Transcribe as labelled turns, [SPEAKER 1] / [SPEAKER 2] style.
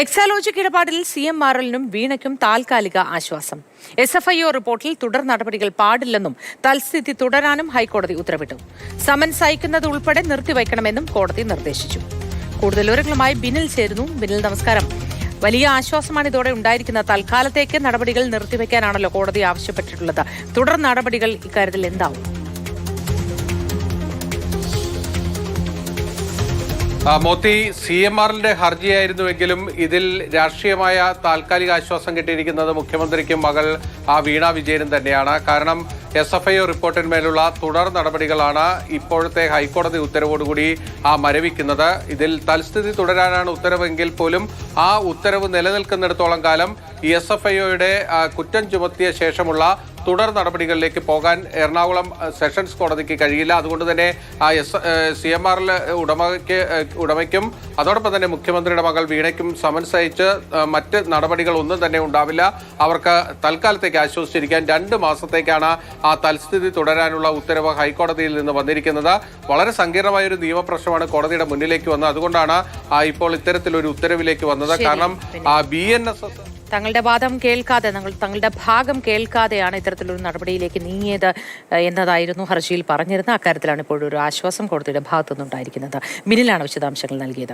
[SPEAKER 1] എക്സാലോജിക് ഇടപാടിൽ C M R എല്ലിനും വീണയ്ക്കും താൽക്കാലിക ആശ്വാസം. എസ് എഫ് ഐ ഒ റിപ്പോർട്ടിൽ തുടർ നടപടികൾ പാടില്ലെന്നും തൽസ്ഥിതി തുടരാനും ഹൈക്കോടതി ഉത്തരവിട്ടു. സമൻസ് അയക്കുന്നത് ഉൾപ്പെടെ നിർത്തിവയ്ക്കണമെന്നും കോടതി നിർദ്ദേശിച്ചു. കൂടുതൽ വിവരങ്ങളുമായി ബിനിൽ ചേരുന്നു. ബിനിൽ നമസ്കാരം. വലിയ ആശ്വാസമാണ് ഇതോടെ ഉണ്ടായിരിക്കുന്ന. തൽക്കാലത്തേക്ക് നടപടികൾ നിർത്തിവെക്കാനാണല്ലോ കോടതി ആവശ്യപ്പെട്ടിട്ടുള്ളത്. തുടർ നടപടികൾ ഇക്കാര്യത്തിൽ എന്താവും?
[SPEAKER 2] മോത്തി സി എം ആറിന്റെ ഹർജിയായിരുന്നുവെങ്കിലും ഇതിൽ രാഷ്ട്രീയമായ താൽക്കാലിക ആശ്വാസം കിട്ടിയിരിക്കുന്നത് മുഖ്യമന്ത്രിക്കും മകൾ ആ വീണ വിജയനും തന്നെയാണ്. കാരണം എസ് എഫ് ഐ റിപ്പോർട്ടിന്മേലുള്ള തുടർ നടപടികളാണ് ഇപ്പോഴത്തെ ഹൈക്കോടതി ഉത്തരവോടുകൂടി ആ മരവിക്കുന്നത്. ഇതിൽ തൽസ്ഥിതി തുടരാനാണ് ഉത്തരവെങ്കിൽ പോലും ആ ഉത്തരവ് നിലനിൽക്കുന്നിടത്തോളം കാലം എസ് എഫ് ഐയുടെ കുറ്റം ചുമത്തിയ ശേഷമുള്ള തുടർ നടപടികളിലേക്ക് പോകാൻ എറണാകുളം സെഷൻസ് കോടതിക്ക് കഴിയില്ല. അതുകൊണ്ട് തന്നെ ആ എസ് സി എം ആറിൽ ഉടമയ്ക്ക് ഉടമയ്ക്കും അതോടൊപ്പം തന്നെ മുഖ്യമന്ത്രിയുടെ മകൾ വീണയ്ക്കും സമൻസ് അയച്ച് മറ്റ് നടപടികൾ ഒന്നും തന്നെ ഉണ്ടാവില്ല. അവർക്ക് തൽക്കാലത്തേക്ക് ആശ്വസിച്ചിരിക്കാൻ രണ്ട് മാസത്തേക്കാണ് ആ തൽസ്ഥിതി തുടരാനുള്ള ഉത്തരവ് ഹൈക്കോടതിയിൽ നിന്ന് വന്നിരിക്കുന്നത്. വളരെ സങ്കീർണമായ ഒരു നിയമപ്രശ്നമാണ് കോടതിയുടെ മുന്നിലേക്ക് വന്നത്. അതുകൊണ്ടാണ് ഇപ്പോൾ ഇത്തരത്തിലൊരു ഉത്തരവിലേക്ക് വന്നത്. കാരണം ബി എൻ എസ് എസ്
[SPEAKER 1] തങ്ങളുടെ വാദം കേൾക്കാതെ തങ്ങൾ തങ്ങളുടെ ഭാഗം കേൾക്കാതെയാണ് ഇത്തരത്തിലൊരു നടപടിയിലേക്ക് നീങ്ങിയത് എന്നതായിരുന്നു ഹർജിയിൽ പറഞ്ഞിരുന്നത്. അക്കാര്യത്തിലാണ് ഇപ്പോഴൊരു ആശ്വാസം കോടതിയുടെ ഭാഗത്തുനിന്നുണ്ടായിരിക്കുന്നത്. മിനിലാണ് വിശദാംശങ്ങൾ നൽകിയത്.